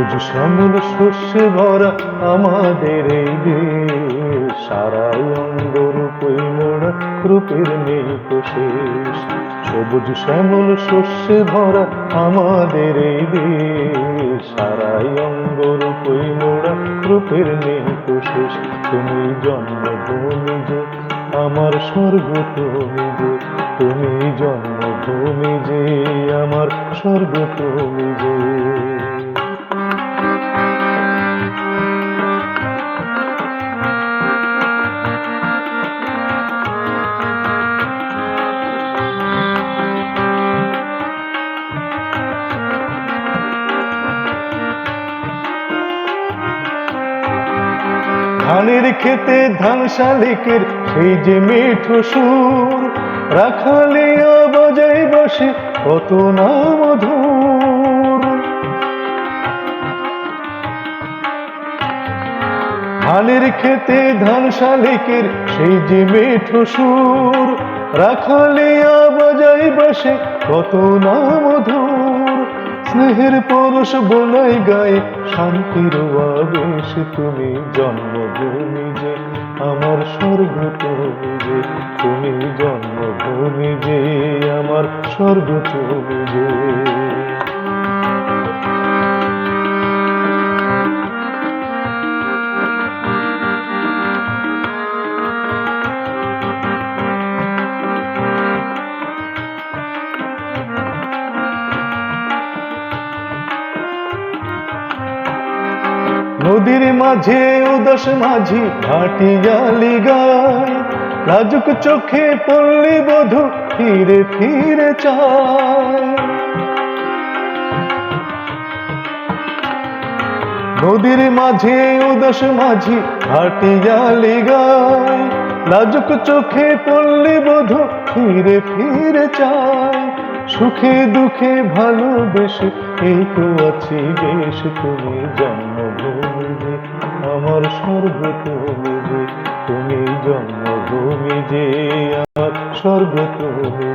সবুজ শ্যামল শস্যে ভরা আমাদের এই দেশ। সারাই অঙ্গ রূপই মোড়া রূপের নেই তো শেষ সবুজ শ্যামল শস্যে ভরা আমাদের এই দেশ। সারাই অঙ্গ রূপই মোড়া রূপের নেই তো শেষ তুমি জন্মভূমি যে, আমার স্বর্গ তুমি যে, তুমি জন্মভূমি যে, আমার স্বর্গ তুমি যে। ধানের খেতে ধান শালিকের সেই যে মিঠো সুর রাখালিয়া বাজাই বসে কত না মধুর। ধানের খেতে ধান শালিকের সেই যে মিঠো সুর রাখালিয়া বাজাই বসে কত না মধুর। স্নেহের পরশ বলাই গায়ে, শান্তির আবেশ তুমি জন্মভূমি যে, আমার স্বর্গ যে, তুমি জন্মভূমি যে, আমার স্বর্গ যে। নদীর মাঝে, উদাস মাঝি ঘাটি জালি গায়। লাজুক চোখে পড়লি বধু, ফিরে ফিরে চায়। নদীর মাঝে, উদাস মাঝি ঘাটি জালি গায়। লাজুক চোখে পড়লি বধু, ফিরে ফিরে চায়। সুখে দুঃখে ভালোবেসে, এই তো আছি বেশ, তুমি জন্মভূমি আমার স্বর্গ তুমি তুমি জন্মভূমি যে, আমার স্বর্গ তুমি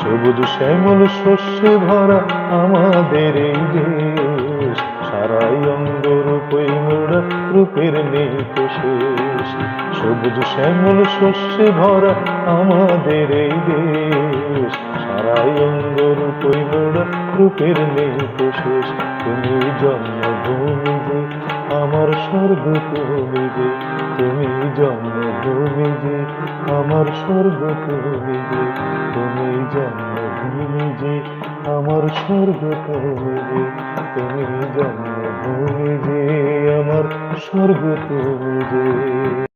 সবুজ শ্যামল শস্যে ভরা আমাদের এই দেশ, সারাই অঙ্গ রূপই মোড়া রূপের নেই শেষ সবুজ শ্যামল শস্যে ভরা আমাদের এই দেশ, সারাই অঙ্গ মোড়া রূপের নেই শেষ তুমি জন্মভূমি যে, আমার স্বর্গ তুমি যে, তুমি জন্মভূমি যে, আমার স্বর্গ তুমি যে, তুমি জন্মভূমি যে, আমার স্বর্গ তুমি যে, তুমি জন্মভূমি যে, আমার স্বর্গ তুমি যে।